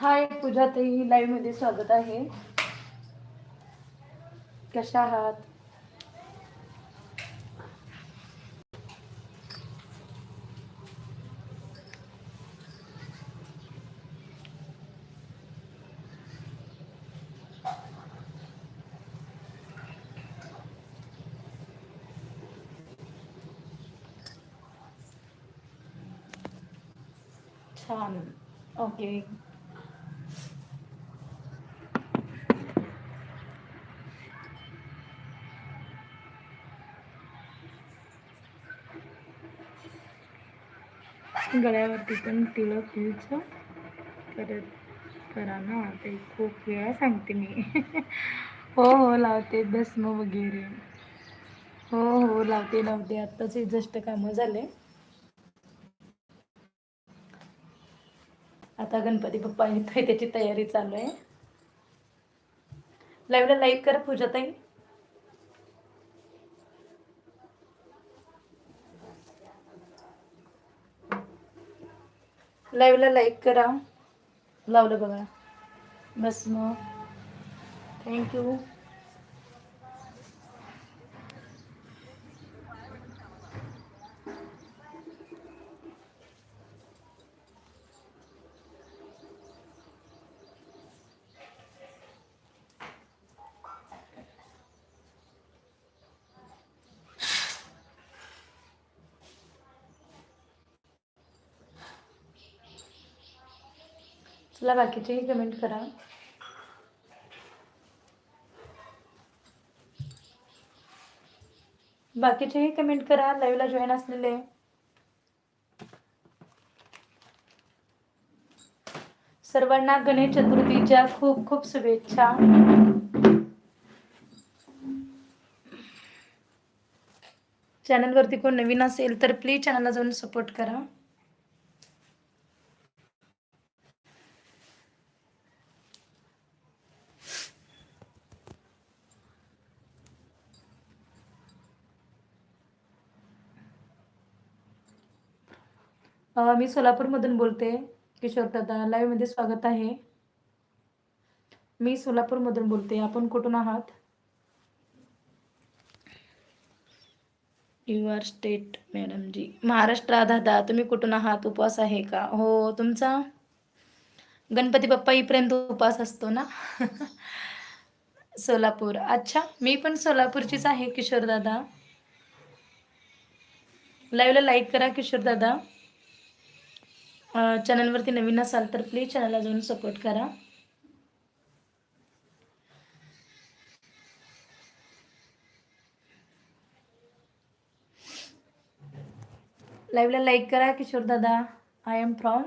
हाय पूजा ताई लाईव्ह मध्ये स्वागत आहे. कशा आहात? छान. ओके गळ्यावरती पण तिळक यूज करत करा ना ते खूप वेळा सांगते मी. हो हो लावते भस्म वगैरे. हो हो लावते लावते. आत्ताच जस्ट कामं झाले. आता गणपती बाप्पा येतोय त्याची तयारी चालू आहे. लाईव्हला लाईक करा पूजा लाईव्हला लाईक करा. लावलं बघा. बस मग. थँक्यू चला बाकीचेही कमेंट करा. बाकीचेही कमेंट करा लाईव्हला जॉईन असलेले. सर्वांना गणेश चतुर्थीच्या खूप खूप शुभेच्छा. चॅनलवरती कोण नवीन असेल तर प्लीज चॅनलला जाऊन सपोर्ट करा. मी सोलापूरमधून बोलते किशोर दादा. लाईव्हमध्ये स्वागत आहे. मी सोलापूरमधून बोलते. आपण कुठून आहात? Your state madam ji. Maharashtra दादा तुम्ही कुठून आहात? उपवास आहे का? हो तुमचा? गणपती बाप्पा इपर्यंत उपवास असतो ना? सोलापूर. अच्छा मी पण सोलापूरचीच आहे किशोर दादा. लाईव्हला लाईक करा किशोर दादा. चॅनलवरती नवीन असाल तर प्लीज चॅनलला जाऊन सपोर्ट करा. लाईव्हला लाईक करा किशोर दादा. I am from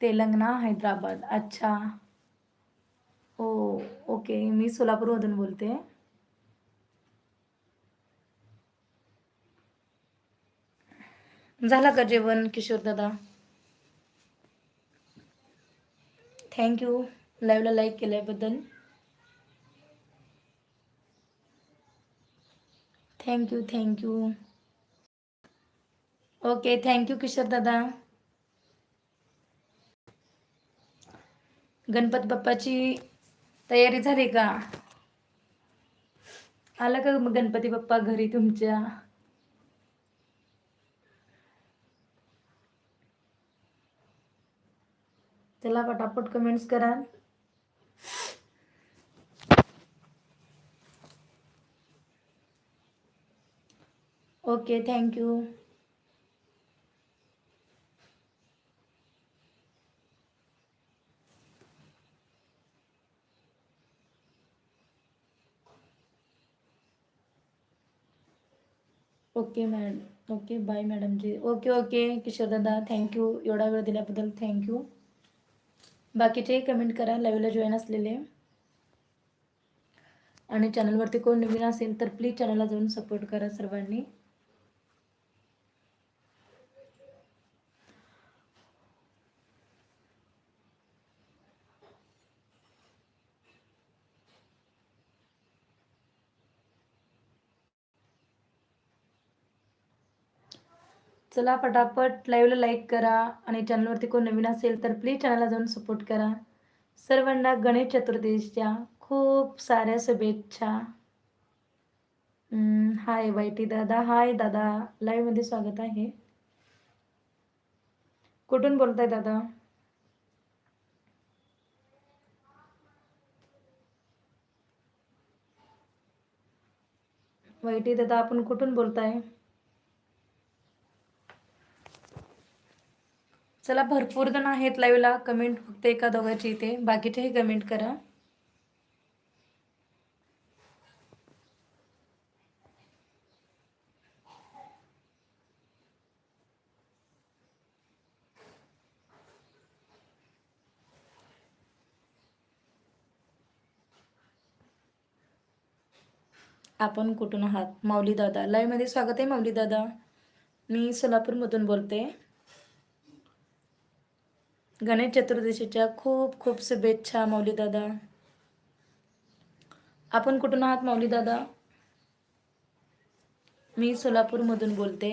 Telangana Hyderabad. अच्छा. हो ओके मी सोलापूरमधून बोलते. झाला का जेवण किशोर दादा? थँक्यू लाईव्हला लाईक केल्याबद्दल thank you thank you okay thank you Kishor दादा गणपत बाप्पाची तयारी झाली का? आला का मग गणपती बाप्पा घरी तुमच्या? चला पटापट कमेंट्स करा okay thank you okay madam okay bye madam ji. Okay okay, Kishor दादा थँक्यू एवढा वेळ दिल्याबद्दल थँक्यू बाकीचेही कमेंट करा. लाईव्हला जॉईन असलेले. आणि चॅनलवरती कोण नवीन असेल तर प्लीज चॅनलला जाऊन सपोर्ट करा सर्वांनी. चला पटापट लाईव्हला लाईक करा आणि चॅनलवरती कोण नवीन असेल तर प्लीज चॅनलला जाऊन सपोर्ट करा. सर्वांना गणेश चतुर्थीच्या खूप साऱ्या शुभेच्छा. हाय वाईटी दादा. हाय दादा. लाईव्हमध्ये स्वागत आहे. कुठून बोलताय दादा? वाईटी दादा आपण कुठून बोलताय? चला भरपूर जण आहेत लाईव्हला कमेंट फक्त एका दोघांची इथे. बाकीचेही कमेंट करा. आपण कुठून आहात? माऊली दादा. लाईव्हमध्ये स्वागत आहे माऊली दादा. मी सोलापूरमधून बोलते. गणेश चतुर्दशीच्या खूप खूप शुभेच्छा माऊली दादा आपण कुठून आहात माऊली दादा मी सोलापूरमधून बोलते.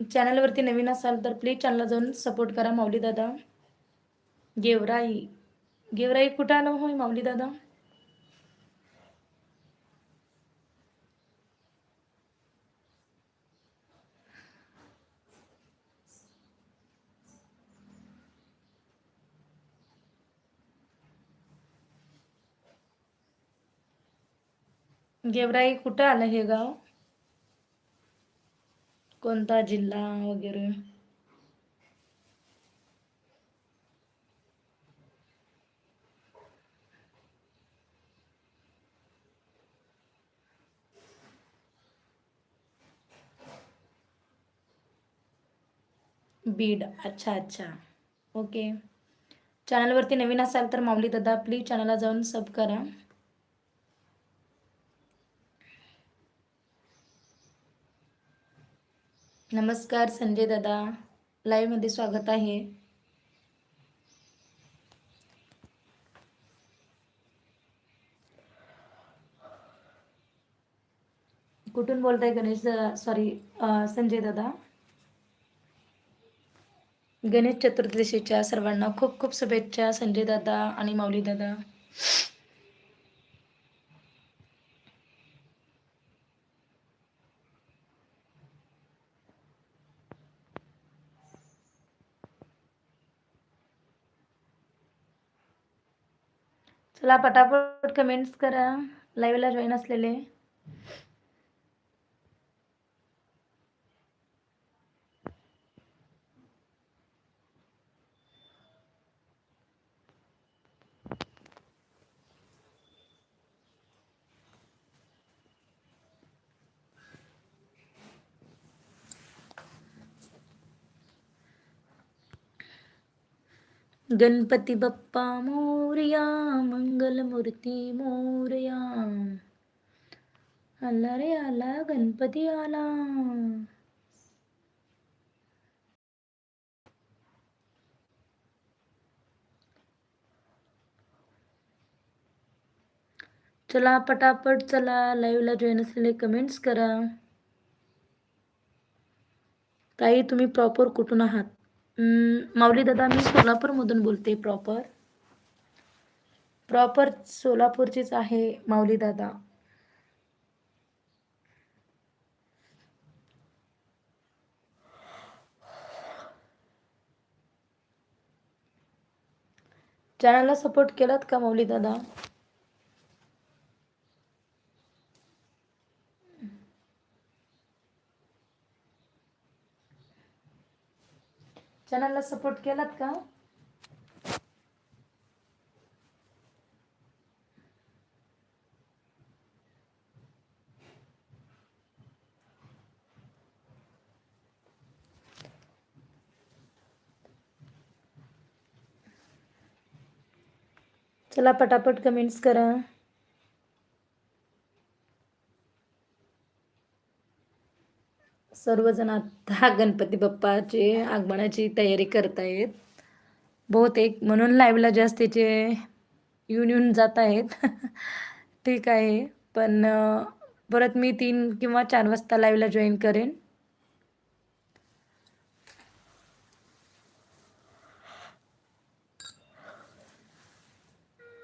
चॅनलवरती नवीन असाल तर प्लीज चॅनलला जाऊन सपोर्ट करा माऊली दादा. गेवराई. गेवराई कुठं आलो हो होय माऊली दादा? गेवराई कुठं आलं हे गाव? कोणता जिल्हा वगैरे? बीड. अच्छा अच्छा. ओके चॅनलवरती नवीन असाल तर माऊली दादा प्लीज चॅनलला जाऊन सब करा. नमस्कार संजय दादा. लाईव्हमध्ये स्वागत आहे. कुठून बोलताय गणेश सॉरी संजय दादा? गणेश चतुर्दशीच्या सर्वांना खूप खूप शुभेच्छा संजय दादा आणि माऊली दादा. चला पटापट कमेंट्स करा. लाईव्हला जॉईन असलेले. गणपती बाप्पा मोरया मंगलमूर्ती मोरया आला रे आला गणपती आला चला पटापट चला लाईव्हला जॉईन असलेले कमेंट्स करा. ताई तुम्ही प्रॉपर कुठून आहात? माऊली दादा मी सोलापूरमधून बोलते प्रॉपर प्रॉपर सोलापूरचीच आहे माऊली दादा. चॅनलला सपोर्ट केलात का माऊली दादा? चॅनलला सपोर्ट केलात का? चला पटापट कमेंट्स करा. सर्वजण आता गणपती बाप्पाचे आगमनाची तयारी करतायत. बहुतेक म्हणून लाईव्हला जास्तीचे येऊन येऊन जात आहेत. ठीक आहे. पण परत मी तीन किंवा चार वाजता लाईव्हला जॉईन करेन.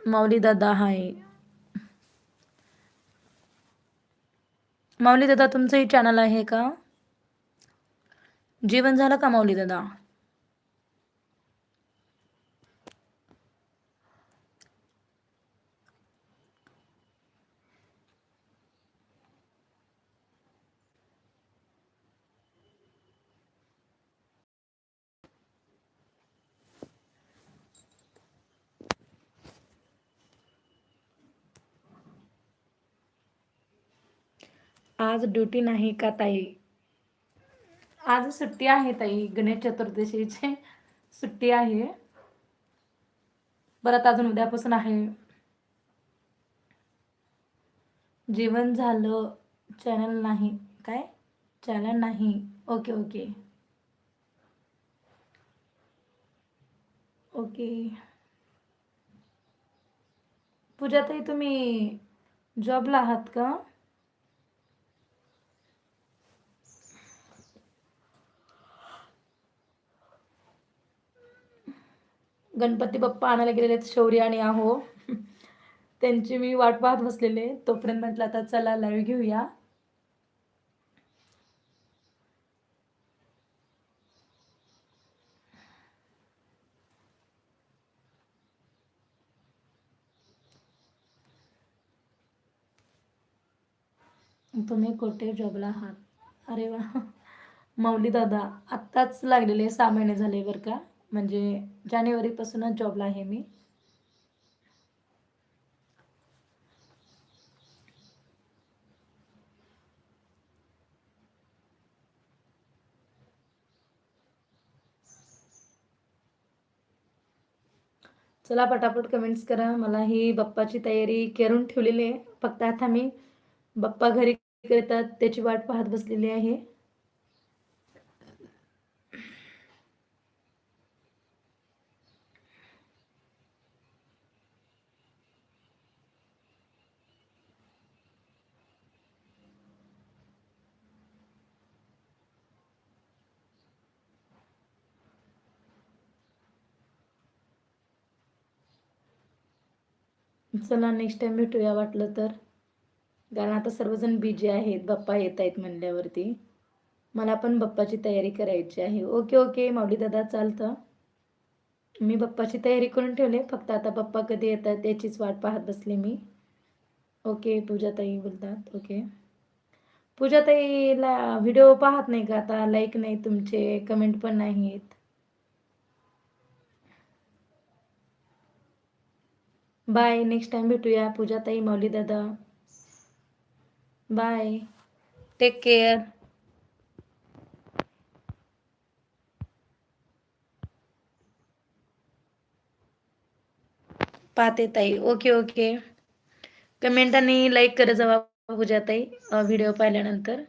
माऊली दादा हाय. माऊली दादा तुमचंही चॅनल आहे का? जेवण झालं का माऊली दादा? आज ड्युटी नाही का ताई? आज सुट्टी आहे ताई गणेश चतुर्दशीची सुट्टी आहे. परत अजून उद्यापासून आहे. जेवण झालं चॅनल नाही. काय? चॅनल नाही. ओके ओके ओके पूजाताई तुम्ही जॉबला आहात का? गणपती बाप्पा आणायला गेलेले आहेत शौर्य आणि आहो. त्यांची मी वाट पाहत बसलेले. तोपर्यंत म्हटलं आता चला लाईव्ह घेऊया. तुम्ही कुठे? जॉबला आहात. अरे वा. माऊली दादा आत्ताच लागलेले सहा महिने झाले बरं का? म्हणजे जानेवारीपासूनच जॉबला आहे मी. चला पटापट कमेंट्स करा. मला ही बाप्पाची तयारी करून ठेवलेली आहे. फक्त आता मी बाप्पा घरी करतात त्याची वाट पाहत बसलेली आहे. चला नेक्स्ट टाइम भेटूया वाटलं तर. कारण आता सर्वजण बिजी आहेत बाप्पा येत आहेत म्हणल्यावरती. मला पण बाप्पाची तयारी करायची आहे. ओके ओके माऊली दादा चालतं. मी बाप्पाची तयारी करून ठेवले फक्त आता बाप्पा कधी येतात याचीच वाट पाहत बसले मी. ओके पूजाताई बोलतात. ओके पूजाताईला व्हिडिओ पाहत नाही का आता? लाईक नाही तुमचे कमेंट पण नाहीत. बाय नेक्स्ट टाइम भेटूया. पूजाताई माऊली दादा बाय टेक केअर पाहते ताई. ओके ओके कमेंट आणि लाईक करत जावा पूजाताई व्हिडिओ पाहिल्यानंतर.